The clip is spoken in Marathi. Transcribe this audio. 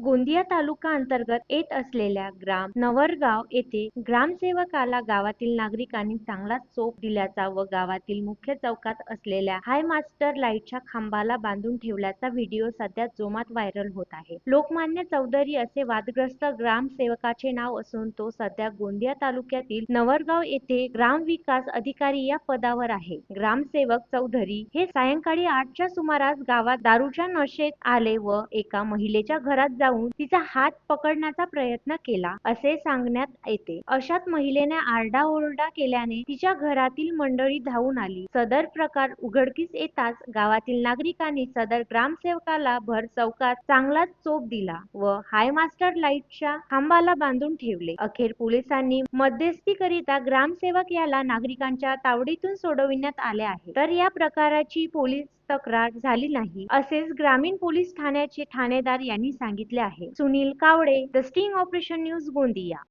गोंदिया तालुका अंतर्गत येत असलेल्या ग्राम नवरगाव येथे ग्रामसेवकाला गावातील नागरिकांनी चांगलाच चोप दिल्याचा व गावातील मुख्य चौकात असलेल्या हाय मास्टर लाईटच्या खांबाला बांधून ठेवल्याचा व्हिडिओ सध्या जोमात व्हायरल होत आहे. लोकमान्य चौधरी असे वादग्रस्त ग्रामसेवकाचे नाव असून तो सध्या गोंदिया तालुक्यातील नवरगाव येथे ग्राम विकास अधिकारी या पदावर आहे. ग्रामसेवक चौधरी हे सायंकाळी आठच्या सुमारास गावात दारूच्या नशेत आले व एका महिलेच्या घरात जाऊन जाऊन तिचा हात पकडण्याचा प्रयत्न केला असे सांगण्यात येते. अशात महिलेने आरडाओरडा केल्याने तिच्या घरातील मंडळी धावून आली. सदर प्रकार उघडकीस येताच गावातील नागरिकांनी सदर ग्रामसेवकाला भर चौकात चांगलाच चोप दिला व हाय मास्टर लाईटच्या खांबाला बांधून ठेवले. अखेर पोलिसांनी मध्यस्थी करिता ग्रामसेवक याला नागरिकांच्या तावडीतून सोडविण्यात आले आहे. तर या प्रकाराची पोलीस तक्रार झाली नाही असेच ग्रामीण पोलीस ठाण्याचे ठाणेदार यांनी सांगितले आहे. Sunil Kawade the sting operation news Gondia.